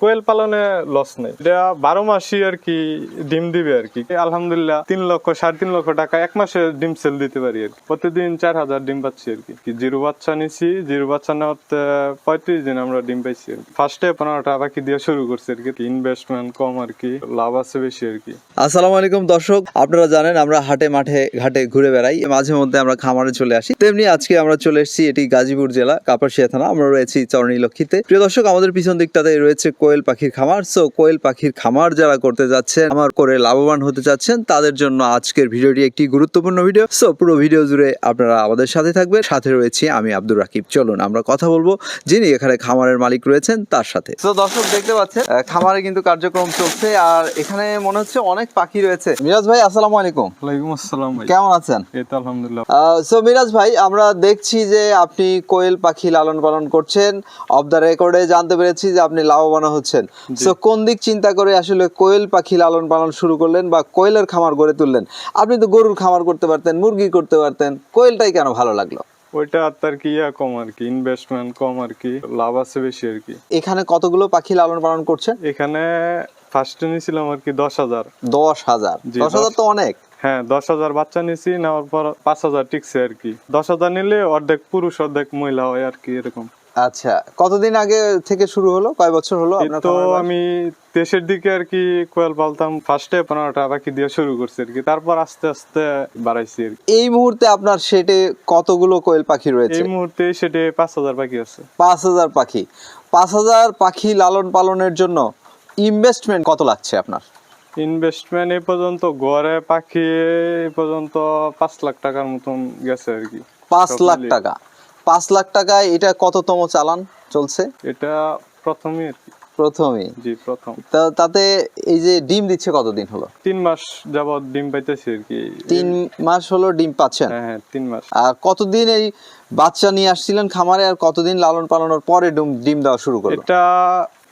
কোয়েল পালনে লস নেই। এটা বারো মাসই আর কি ডিম দিবে আর কি। আলহামদুলিল্লাহ, তিন লক্ষ, সাড়ে তিন লক্ষ টাকা এক মাসে ডিম সেল দিতে পারি আর কি। প্রতিদিন চার হাজার ডিম পাচ্ছি আর কি। জিরো বাচ্চা নিছি, জিরো বাচ্চা নেওয়াতে পঁয়ত্রিশ দিন আমরা ডিম পাইছি আর কি। ফার্স্টে পনেরোটা বাকি দিয়ে শুরু করছি আর কি। ইনভেস্টমেন্ট কম আর কি, লাভ আছে বেশি আর কি। আসসালামু আলাইকুম দর্শক, আপনারা জানেন আমরা হাটে মাঠে ঘাটে ঘুরে বেড়াই, মাঝে মধ্যে আমরা খামারে চলে আসি। তেমনি আজকে আমরা চলে এসেছি এটি গাজীপুর জেলা, কাপাসিয়া থানা। আমরা রয়েছি চরণী লক্ষ্মীতে প্রিয় দর্শক, আমাদের পিছন দিকটাতে রয়েছে কোয়েল পাখির খামার সো কোয়েল পাখির খামার যারা করতে যাচ্ছেন আমার করে লাভবান হতে চাচ্ছেন তাদের জন্য আজকের ভিডিওটি একটি গুরুত্বপূর্ণ ভিডিও। সো পুরো ভিডিও জুড়ে আপনারা আমাদের সাথে থাকবেন। সাথে রয়েছি আমি আব্দুর রাকিব। চলুন আমরা কথা বলব যিনি এখানে খামারের মালিক রয়েছেন তার সাথে। তো দর্শক দেখতে পাচ্ছেন খামারে কিন্তু কার্যক্রম চলছে আর এখানে মনে হচ্ছে অনেক পাখি রয়েছে। মিরাজ ভাই আসসালামু আলাইকুম। ওয়ালাইকুম আসসালাম ভাই। কেমন আছেন? এই তো আলহামদুলিল্লাহ। সো মিরাজ ভাই আমরা দেখছি যে আপনি কোয়েল পাখি লালন পালন করছেন। অফ দ্য রেকর্ডে জানতে পেরেছি যে আপনি লাভবান হচ্ছেন। সো কোন দিক চিন্তা করে আসলে কোয়েল পাখি লালন পালন শুরু করলেন বা কোয়েলের খামার গড়ে তুললেন? আপনি তো গরুর খামার করতে পারতেন মুরগি করতে পারতেন কোয়েলটাই কেন ভালো লাগল? ওইটা কি ইয়া কম আর কি ইনভেস্টমেন্ট কম আর কি লাভ আছে বেশি আর কি। এখানে কতগুলো পাখি লালন পালন করছেন? এখানে ফার্স্টে নিয়েছিলাম আর কি দশ হাজার। দশ হাজার? দশ হাজার তো অনেক। হ্যাঁ দশ হাজার বাচ্চা নিয়েছি নেওয়ার পর পাঁচ হাজার টিকছে আর কি। দশ হাজার নিলে অর্ধেক পুরুষ অর্ধেক মহিলা হয় আর কি এরকম। আচ্ছা কতদিন আগে থেকে শুরু হলো? কয় বছর হলো আপনার তো আমি দেশের দিকে আর কি কোয়েল পালতাম ফার্স্টে পনেরোটা বাকি দিয়ে শুরু করছি আর কি। তারপর আস্তে আস্তে বাড়াইছি আর কি। এই মুহূর্তে আপনার সেটে কতগুলো কোয়েল পাখি রয়েছে? এই মুহূর্তে সেটে পাঁচ হাজার বাকি আছে। পাঁচ হাজার পাখি। পাঁচ হাজার পাখি লালন পালনের জন্য ইনভেস্টমেন্ট কত লাগছে আপনার? ইনভেস্টমেন্ট এ পর্যন্ত গড়ে পাখি এ পর্যন্ত পাঁচ লাখ টাকার মতন গেছে আর কি। পাঁচ লাখ টাকা। পাঁচ লাখ টাকায় এটা কততম চালান চলছে? এটা প্রথমে প্রথমেই? জি প্রথম। তাতে এই যে ডিম দিচ্ছে কতদিন হলো? তিন মাস যাবত ডিম পাইতেছি আর কি। তিন মাস হলো ডিম পাচ্ছেন? হ্যাঁ হ্যাঁ তিন মাস। আর কতদিন এই বাচ্চা নিয়ে আসছিলেন খামারে আর কতদিন লালন পালনের পরে ডিম ডিম দেওয়া শুরু করল? এটা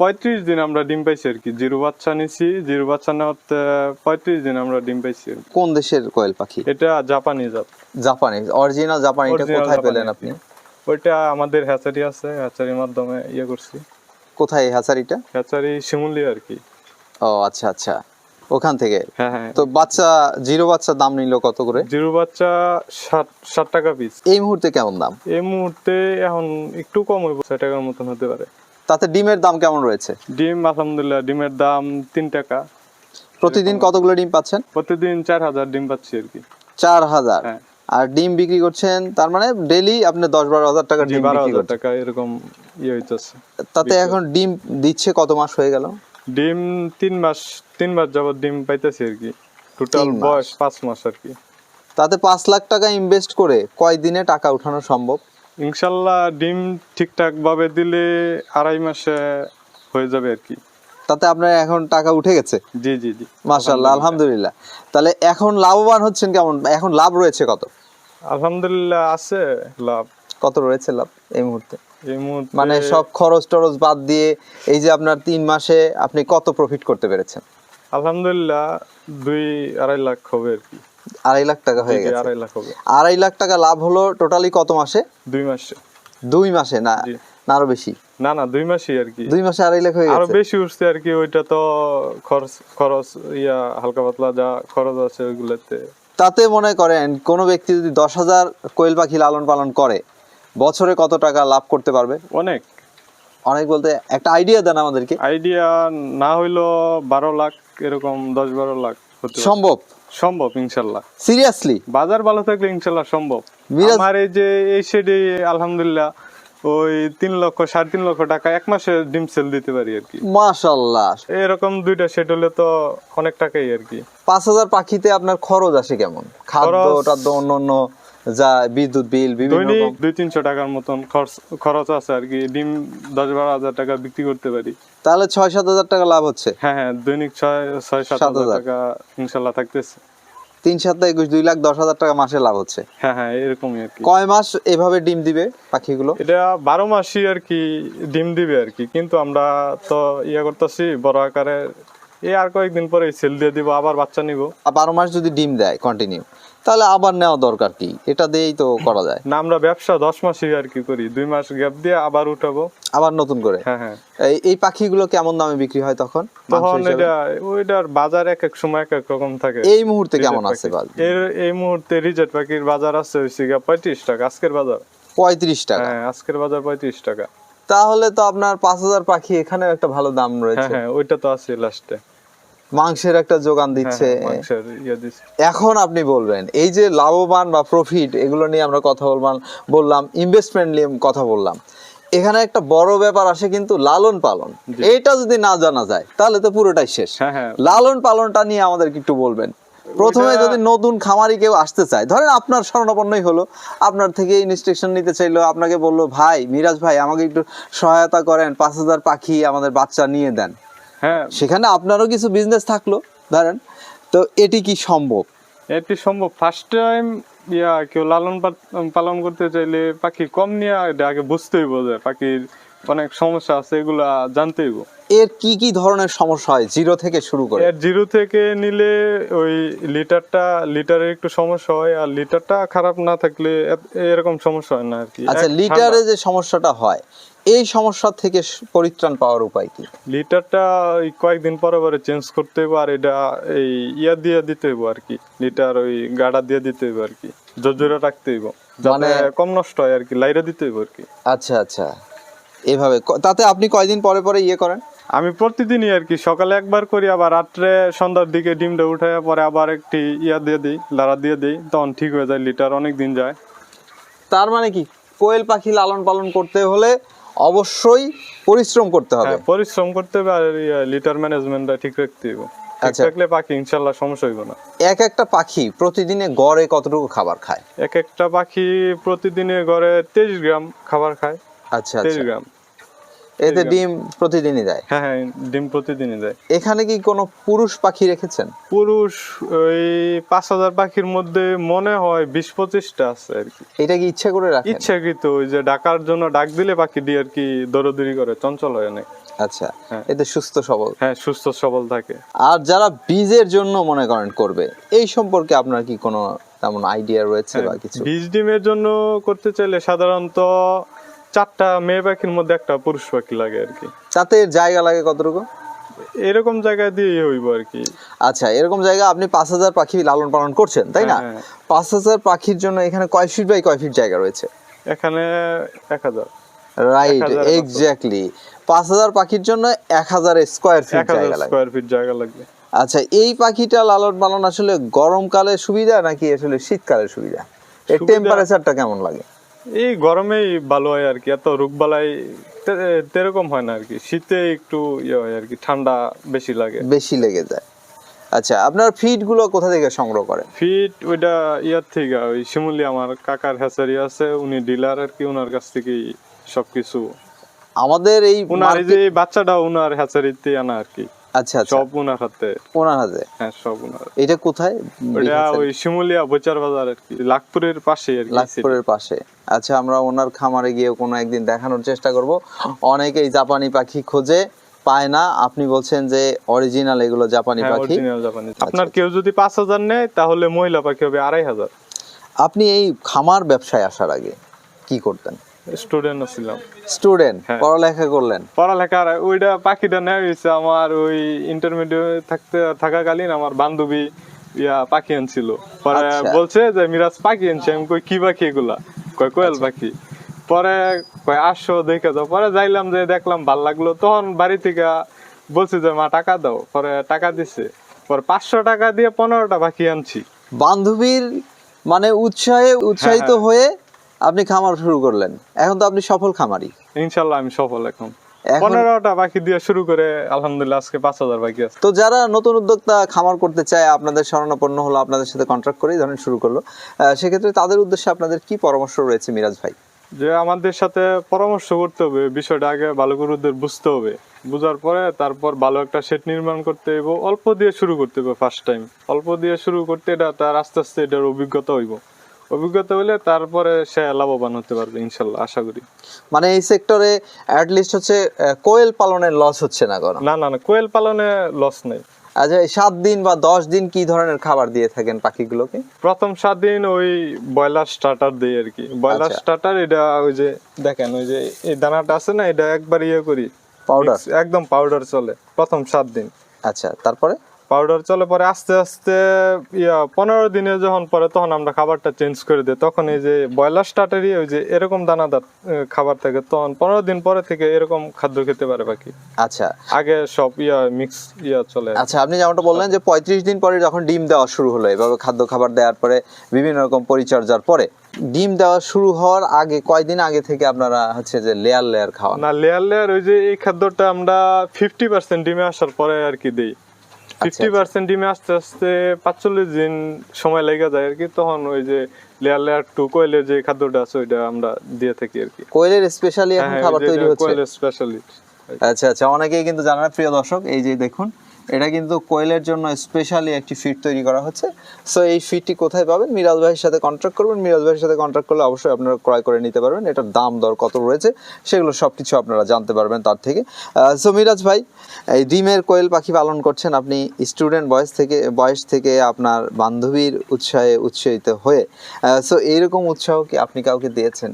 পঁয়ত্রিশ দিন আমরা ডিম পাইছি আর কি। জিরো বাচ্চা নিছি জিরো বাচ্চা নেওয়াতে পঁয়ত্রিশ দিন আমরা ডিম পাইছি কোন দেশের কোয়েল পাখি? এটা জাপানি জাত। জাপানি অরিজিনাল জাপানি কোথায় পেলেন আপনি। ওইটা আমাদের হ্যাচারি আছে হ্যাচারির মাধ্যমে ইয়ে করছি। কোথায় হ্যাচারিটা? হ্যাচারি শিমুলি আর কি। ও আচ্ছা আচ্ছা। ওখান থেকে? হ্যাঁ হ্যাঁ। তো বাচ্চা জিরো বাচ্চার দাম নিল কত করে? জিরো বাচ্চা ষাট ষাট টাকা পিস এই মুহূর্তে কেমন দাম? এই মুহূর্তে এখন একটু কম হইব ছয় টাকার মতন হতে পারে। তাতে ডিমের দাম কেমন রয়েছে? ডিম আলহামদুলিল্লাহ ডিমের দাম তিন টাকা। প্রতিদিন কতগুলো ডিম পাচ্ছেন? প্রতিদিন চার হাজার ডিম পাচ্ছি আর কি। চার হাজার। হ্যাঁ। আর ডিম বিক্রি করছেন তার মানে ডেলি আপনি দশ বারো হাজার টাকা ডিম বারো বিক্রি হাজার টাকা এরকম ইয়ে হইতেছে তাতে এখন ডিম দিচ্ছে কত মাস হয়ে গেল? ডিম তিন মাস তিন মাস যাবত ডিম পাইতেছি আর কি। টোটাল বয়স পাঁচ মাস আর কি। তাতে পাঁচ লাখ টাকা ইনভেস্ট করে কয় দিনে টাকা উঠানো সম্ভব? ইনশাল্লাহ ডিম ঠিকঠাক ভাবে দিলে আড়াই মাসে হয়ে যাবে আর কি। তাতে আপনার এখন টাকা উঠে গেছে। জি জি জি। মাশাল্লাহ আলহামদুলিল্লাহ। তাহলে এখন লাভবান হচ্ছেন কেমন? এখন লাভ রয়েছে কত? আলহামদুলিল্লাহ আছে লাভ। কত রয়েছে লাভ এই মুহূর্তে? মানে সব খরচ টরচ বাদ দিয়ে এই যে আপনার তিন মাসে আপনি কত প্রফিট করতে পেরেছেন? আলহামদুলিল্লাহ দুই আড়াই লাখ হবে আর কি। আড়াই লাখ টাকা হয়ে গেছে। আড়াই লাখ হবে। আড়াই লাখ টাকা লাভ হলো টোটালি কত মাসে? দুই মাসে। দুই মাসে না। না আরও বেশি? না না দুই মাসই আর কি। দুই মাসে আড়াই লাখ হয়ে আরও বেশি উঠছে আর কি ওইটা তো খরচ খরচ ইয়া হালকা পাতলা যা খরচ আছে ওইগুলোতে। তাতে মনে করেন কোনো ব্যক্তি যদি দশ হাজার কোয়েল পাখি লালন পালন করে বছরে কত টাকা লাভ করতে পারবে? অনেক। অনেক বলতে একটা আইডিয়া দেন আমাদেরকে। আইডিয়া না হইল বারো লাখ এরকম দশ বারো লাখ সম্ভব? সম্ভব ইনশাল্লাহ। সিরিয়াসলি বাজার ভালো থাকলে ইনশাল্লাহ সম্ভব। আমার এই যে এই শেডে আলহামদুলিল্লাহ ওই তিন লক্ষ সাড়ে তিন লক্ষ টাকা এক মাসে ডিম সেল দিতে পারি আর কি। মাশাল্লাহ। এরকম দুইটা সেট হলে তো অনেক টাকাই আর কি। পাঁচ হাজার পাখিতে আপনার খরচ আসে কেমন? খাদ্য টাদ্য অন্য অন্য যা বিদ্যুৎ বিল বিভিন্ন দুই তিনশো টাকার মতন খরচ আছে আর কি। ডিম দশ বারো হাজার টাকা বিক্রি করতে পারি। তাহলে ছয় সাত হাজার টাকা লাভ হচ্ছে। হ্যাঁ হ্যাঁ দৈনিক ছয় ছয় সাত হাজার। টাকা ইনশাল্লাহ থাকতেছে। তিন সাত একুশ দুই লাখ দশ হাজার টাকা মাসে লাভ হচ্ছে। হ্যাঁ হ্যাঁ এরকমই আর কি। কয় মাস এভাবে ডিম দিবে পাখিগুলো? এটা বারো মাসই আর কি ডিম দিবে আর কি। কিন্তু আমরা তো ইয়ে করতেছি বড় আকারে এই আর কয়েকদিন পরে সেল দিয়ে দিব আবার বাচ্চা নিব। বারো মাস যদি ডিম দেয় কন্টিনিউ তাহলে আবার নেওয়া দরকার কি? এটা দিয়েই তো করা যায়। না আমরা ব্যবসা দশ মাসই আর কি করি দুই মাস গ্যাপ দিয়ে আবার উঠাবো। আবার নতুন করে? হ্যাঁ হ্যাঁ। এই এই পাখিগুলো কেমন দামে বিক্রি হয় তখন? তখন এটা ওইটার বাজার এক এক সময় এক এক রকম থাকে। এই মুহূর্তে কেমন আছে। বাজার? এর এই মুহূর্তে রিজেট পাখির বাজার আছে গিয়া পঁয়ত্রিশ টাকা আজকের বাজার। পঁয়ত্রিশ টাকা। হ্যাঁ আজকের বাজার পঁয়ত্রিশ টাকা। তাহলে তো আপনার পাঁচ হাজার পাখি এখানেও একটা ভালো দাম হ্যাঁ রয়েছে। হ্যাঁ ওইটা তো আছে লাস্টে মাংসের একটা যোগান দিচ্ছে। মাংসের ইয়ে দিচ্ছে। এখন আপনি বলবেন এই যে লাভবান বা প্রফিট এগুলো নিয়ে আমরা কথা বললাম বললাম ইনভেস্টমেন্ট নিয়ে কথা বললাম। এখানে একটা বড় ব্যাপার আসে কিন্তু লালন পালন এটা যদি না জানা যায় তাহলে তো পুরোটাই শেষ। হ্যাঁ হ্যাঁ। লালন পালনটা নিয়ে আমাদেরকে একটু বলবেন। প্রথমে যদি নতুন খামারি কেউ আসতে চায় ধরেন আপনার শরণাপন্নই হলো আপনার থেকে ইনস্ট্রাকশন নিতে চাইলো আপনাকে বলল ভাই মিরাজ ভাই আমাকে একটু সহায়তা করেন পাঁচ হাজার পাখি আমাদের বাচ্চা নিয়ে দেন। হ্যাঁ। সেখানে আপনারও কিছু বিজনেস থাকল ধরেন। তো এটি কি সম্ভব? এটি সম্ভব। ফার্স্ট টাইম ইয়া কেউ লালন পাল- পালন করতে চাইলে পাখি কম নিয়ে আগে বুঝতেই বোঝে পাখির অনেক সমস্যা আছে এগুলা জানতেই হইব। এর কি কি ধরনের সমস্যা হয়? জিরো থেকে শুরু করে। এর জিরো থেকে নিলে ওই লিটারটা লিটারের একটু সমস্যা হয় আর লিটারটা খারাপ না থাকলে এরকম সমস্যা হয় না আর কি। আচ্ছা লিটারে যে সমস্যাটা হয় এই সমস্যা থেকে পরিত্রাণ পাওয়ার উপায় কি? লিটারটা ওই কয়েকদিন পরে পরে চেঞ্জ করতে হইব আর এটা এই ইয়া দিয়ে দিতে হইব আর কি। লিটার ওই গাড়া দিয়ে দিতে হইব আর কি। জোরে রাখতে যাতে মানে- কম নষ্ট হয় আর কি লাইরা দিতে হইব আর কি। আচ্ছা আচ্ছা। এভাবে তাতে আপনি কয়দিন পরে পরে ইয়ে করেন? আমি প্রতিদিনই আর কি সকালে একবার করি আবার রাত্রে সন্ধ্যার দিকে ডিমটা উঠে পরে আবার একটি ইয়া দিয়ে দিই লাড়া দিয়ে দিই তখন ঠিক হয়ে যায় লিটার অনেক দিন যায়। তার মানে কি? কোয়েল পাখি লালন পালন করতে হলে অবশ্যই পরিশ্রম করতে হবে। হ্যাঁ পরিশ্রম করতে হবে আর লিটার ম্যানেজমেন্টটা ঠিক রাখতে হবে। আচ্ছা। রাখলে পাখি ইনশাল্লাহ সমস্যা হইব না। এক একটা পাখি প্রতিদিনে গড়ে কতটুকু খাবার খায়? এক একটা পাখি প্রতিদিনে গড়ে তেইশ গ্রাম খাবার খায়। আচ্ছা তেইশ আচ্ছা গ্রাম। এতে ডিম প্রতিদিনই দেয়? হ্যাঁ হ্যাঁ ডিম প্রতিদিনই দেয়। এখানে কি কোনো পুরুষ পাখি রেখেছেন? পুরুষ ওই পাঁচ হাজার পাখির মধ্যে মনে হয় বিশ পঁচিশটা আছে আর কি। এটা কি ইচ্ছা করে রাখেন? ইচ্ছাকৃত ওই যে ডাকার জন্য ডাক দিলে পাখি দিয়ে আর কি দৌড়দৌড়ি করে চঞ্চল হয় অনেক। আচ্ছা হ্যাঁ। এতে সুস্থ সবল। হ্যাঁ সুস্থ সবল থাকে। আর যারা বীজের জন্য মনে করেন করবে এই সম্পর্কে আপনার কি কোনো তেমন আইডিয়া রয়েছে বা কিছু? বীজ ডিমের জন্য করতে চাইলে সাধারণত চারটা মেয়ে পাখির মধ্যে একটা পুরুষ পাখি লাগে আর কি। তাতে জায়গা লাগে কতটুকু? এরকম জায়গায় দিয়ে হইব আর কি। আচ্ছা এরকম জায়গা আপনি পাঁচ হাজার পাখি লালন পালন করছেন তাই না? হ্যাঁ, হ্যাঁ। পাঁচ হাজার পাখির জন্য এখানে কয় ফিট বাই কয় ফিট জায়গা রয়েছে? এখানে এক হাজার। রাইট এক্স্যাক্টলি পাঁচ হাজার পাখির জন্য এক হাজার স্কোয়ার ফিট জায়গা লাগে। স্কোয়ার ফিট জায়গা লাগবে। আচ্ছা এই পাখিটা লালন পালন আসলে গরমকালে সুবিধা নাকি আসলে শীতকালে সুবিধা? এর টেম্পারেচারটা কেমন লাগে? এই গরমেই ভালো হয় আর কি এত রোগ বালাই তেরকম হয় না আর কি শীতে একটু ইয়ে হয় আর কি ঠান্ডা বেশি লাগে। বেশি লেগে যায়। আচ্ছা আপনার ফিডগুলো কোথা থেকে সংগ্রহ করেন? ফিট ওইটা ইয়ার থেকে ওই শিমুলি আমার কাকার হ্যাচারি আছে উনি ডিলার আর কি ওনার কাছ থেকেই সবকিছু। আমাদের এই উনার যে বাচ্চাটা উনার হ্যাচারিতে আনা আর কি। আচ্ছা আচ্ছা। সব উনার হাতে ওনার হাতে হ্যাঁ সব উনার এটা কোথায়? ওইটা ওই শিমুলিয়া বচার বাজার আর কি লাখপুরের পাশে আর কি লাখপুরের পাশে। আচ্ছা আমরা ওনার খামারে গিয়ে কোনো একদিন দেখানোর চেষ্টা করব। অনেকেই জাপানি পাখি খোঁজে পায় না। আপনি বলছেন যে অরিজিনাল এগুলো জাপানি হ্যাঁ পাখি। আপনার কেউ যদি পাঁচ হাজার নেয় তাহলে মহিলা পাখি হবে আড়াই হাজার। আপনি এই খামার ব্যবসায় আসার আগে কি করতেন? স্টুডেন্ট ছিলাম স্টুডেন্ট হ্যাঁ। পড়ালেখা করলেন? পড়ালেখার ওইটা পাখিটা নেওয়া হয়েছে আমার ওই ইন্টারমিডিয়েট থাকতে থাকাকালীন আমার বান্ধবী ইয়া পাখি আনছিল। পরে আচ্ছা। বলছে যে মিরাজ পাখি আনছে। আমি কই কি পাখি এগুলা? কয় কোয়েল আচ্ছা। পাখি। পরে কয় আসো দেখে যাও। পরে যাইলাম যে দেখলাম ভালো লাগল। তখন বাড়ি থেকে বলছে যে মা টাকা দাও। পরে টাকা দিছে। পরে পাঁচশো টাকা দিয়ে পনেরোটা পাখি আনছি। বান্ধবীর মানে উৎসাহে উৎসাহিত হ্যাঁ। আপনি খামার শুরু করলেন। এখন তো আপনি সফল খামারি। ইনশাল্লাহ আমি সফল এখন। পনেরোটা পাখি দিয়ে শুরু করে আলহামদুলিল্লাহ আজকে পাঁচ হাজার পাখি আছে। তো যারা নতুন উদ্যোক্তা খামার করতে চায় আপনাদের শরণাপন্ন হলো আপনাদের সাথে কন্ট্রাক্ট করেই ধরেন শুরু করল। সেক্ষেত্রে তাদের উদ্দেশ্যে আপনাদের কি পরামর্শ রয়েছে মিরাজ ভাই? যে আমাদের সাথে পরামর্শ করতে হবে বিষয়টা আগে ভালো করে ওদের বুঝতে হবে। বুঝার পরে তারপর ভালো একটা সেট নির্মাণ করতে হইব অল্প দিয়ে শুরু করতে হবে ফার্স্ট টাইম অল্প দিয়ে শুরু করতে এটা তার আস্তে আস্তে এটার অভিজ্ঞতা হইব। অভিজ্ঞতা হলে তারপরে সে লাভবান হতে পারবে ইনশাল্লাহ আশা করি। মানে এই সেক্টরে অ্যাট লিস্ট হচ্ছে কোয়েল পালনের লস হচ্ছে না কোনো? না না না কোয়েল পালনে লস নেই। আচ্ছা এই সাত দিন বা দশ দিন কি ধরনের খাবার দিয়ে থাকেন পাখিগুলোকে? প্রথম সাত দিন ওই ব্রয়লার স্টার্টার দেই আর কি। ব্রয়লার আচ্ছা। স্টার্টার এটা ওই যে দেখেন ওই যে এই দানাটা আছে না এটা একবার ইয়ে করি। পাউডার একদম পাউডার চলে প্রথম সাত দিন। আচ্ছা তারপরে? পাউডার চলে পরে আস্তে আস্তে ইয়া পনেরো দিনে যখন পরে তখন আমরা খাবারটা চেঞ্জ করে দিই। তখন এই যে ব্রয়লার স্টার্টারই ওই যে এরকম দানাদার খাবার থাকে তখন পনেরো দিন পরে থেকে এরকম খাদ্য খেতে পারে বাকি। আচ্ছা। আগে সব ইয়া মিক্স ইয়া চলে। আচ্ছা আপনি যেমনটা বললেন যে পঁয়ত্রিশ দিন পরে যখন ডিম দেওয়া শুরু হলো এভাবে খাদ্য খাবার দেওয়ার পরে বিভিন্ন রকম পরিচর্যার পরে ডিম দেওয়া শুরু হওয়ার আগে কয়দিন আগে থেকে আপনারা হচ্ছে যে লেয়ার লেয়ার খাওয়ান? না লেয়ার লেয়ার ওই যে এই খাদ্যটা আমরা ফিফটি পার্সেন্ট ডিমে আসার পরে আর কি দিই। ফিফটি পার্সেন্ট ডিমে আস্তে আস্তে পাঁচচল্লিশ দিন সময় লেগে যায় আর কি তখন ওই যে লেয়ার লেয়ার টু কোয়েলের যে খাদ্যটা আছে ওইটা আমরা দিয়ে থাকি আর কি। কোয়েলের স্পেশালি এখন হ্যাঁ, খাবার তৈরি হচ্ছে। কোয়েলের স্পেশালি আচ্ছা আচ্ছা অনেকেই কিন্তু জানার না, প্রিয় দর্শক এই যে দেখুন এটা কিন্তু কোয়েলের জন্য স্পেশালি একটি ফিট তৈরি করা হচ্ছে। সো এই ফিটটি কোথায় পাবেন? মিরাজ ভাইয়ের সাথে কন্ট্রাক্ট করবেন। মিরাজ ভাইয়ের সাথে কন্ট্রাক্ট করলে অবশ্যই আপনারা ক্রয় করে নিতে পারবেন। এটার দাম দর কত রয়েছে? সেগুলো সব কিছু আপনারা জানতে পারবেন তার থেকে। সো মিরাজ ভাই, এই ডিমের কোয়েল পাখি পালন করছেন আপনি স্টুডেন্ট বয়স থেকে বয়স থেকে আপনার বান্ধবীর উৎসাহে উৎসাহিত হয়ে। সো এইরকম উৎসাহ কি আপনি কাউকে দিয়েছেন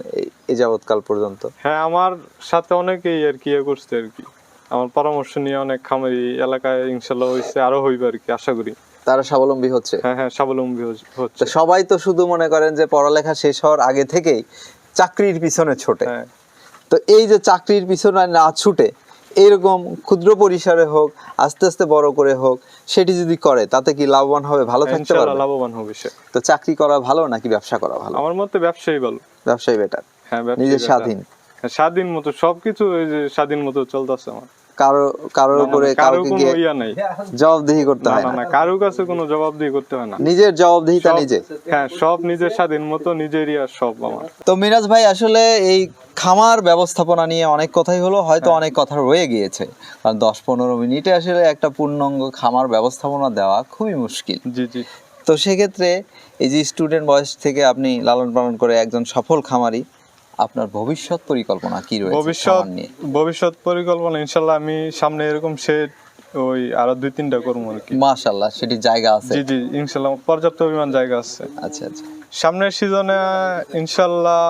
এই যাবৎকাল পর্যন্ত? হ্যাঁ আমার সাথে অনেকেই আর কি ইয়ে করছে আর কি। আমার পরামর্শ নিয়ে অনেক খামারি এলাকায় ইনশাল্লাহ হয়েছে আরও হইবে আর কি আশা করি। তারা স্বাবলম্বী হচ্ছে। হ্যাঁ হ্যাঁ স্বাবলম্বী হচ্ছে- সবাই তো শুধু মনে করেন যে পড়ালেখা শেষ হওয়ার আগে থেকেই চাকরির পিছনে ছোটে। হ্যাঁ। তো এই যে চাকরির পিছনে না ছুটে এইরকম ক্ষুদ্র পরিসরে হোক আস্তে আস্তে বড় করে হোক সেটি যদি করে তাতে কি লাভবান হবে ভালো থাকতে পারবে? লাভবান হবে সে। তো চাকরি করা ভালো নাকি ব্যবসা করা ভালো? আমার মতে ব্যবসাই ভালো। ব্যবসাই বেটার হ্যাঁ নিজের স্বাধীন। হ্যাঁ, স্বাধীন মতো সবকিছু ওই যে স্বাধীন মতো চলতেছে আমার। কারও কারোর উপরে কারও কাউকে গিয়ে জবাবদিহি করতে হয় না কারও কাছে কোনো জবাবদিহি করতে হয় না। নিজের জবাবদিহিতা নিজে। হ্যাঁ সব নিজের স্বাধীন মতো নিজেরই আর সব আমার। তো মিরাজ ভাই আসলে এই খামার ব্যবস্থাপনা নিয়ে অনেক কথাই হলো হয়তো হ্যাঁ। অনেক কথা রয়ে গিয়েছে। কারণ দশ পনেরো মিনিটে আসলে একটা পূর্ণাঙ্গ খামার ব্যবস্থাপনা দেওয়া খুবই মুশকিল। জি জি। তো সেক্ষেত্রে এই যে স্টুডেন্ট বয়স থেকে আপনি লালন পালন করে একজন সফল খামারি আপনার ভবিষ্যৎ পরিকল্পনা কি রয়েছে ভবিষ্যৎ ভবিষ্যৎ পরিকল্পনা ইনশাল্লাহ আমি সামনে এরকম সেট ওই আরও দুই তিনটা করব আর কি। মাশাল্লাহ সেটি জায়গা আছে? জি জি ইনশাল্লাহ পর্যাপ্ত পরিমাণ জায়গা আছে। আচ্ছা আচ্ছা। সামনের সিজনে ইনশাল্লাহ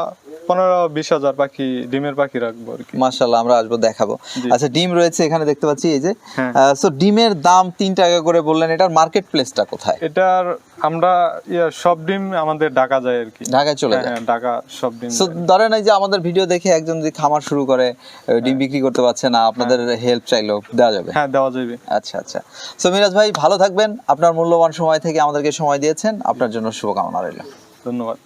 পনেরো বিশ হাজার পাখি ডিমের পাখি রাখব আর কি। মাশাল্লাহ আমরা আসব দেখাবো। আচ্ছা ডিম রয়েছে এখানে দেখতে পাচ্ছি এই যে হ্যাঁ। সো ডিমের দাম তিন টাকা করে বললেন এটার মার্কেট প্লেসটা কোথায়? এটার আমরা সব ডিম আমাদের ডাকা যায় আর কি। ঢাকায় চলে হ্যাঁ যায়। হ্যাঁ ঢাকা সব ডিম সো ধরেন এই যে আমাদের ভিডিও দেখে একজন যদি খামার শুরু করে ডিম বিক্রি করতে পারছে না আপনাদের হেল্প চাইলো দেওয়া যাবে? হ্যাঁ দেওয়া যাবে। আচ্ছা আচ্ছা। সো মিরাজ ভাই ভালো থাকবেন। আপনার মূল্যবান সময় থেকে আমাদেরকে সময় দিয়েছেন। আপনার জন্য শুভকামনা রইল। ধন্যবাদ।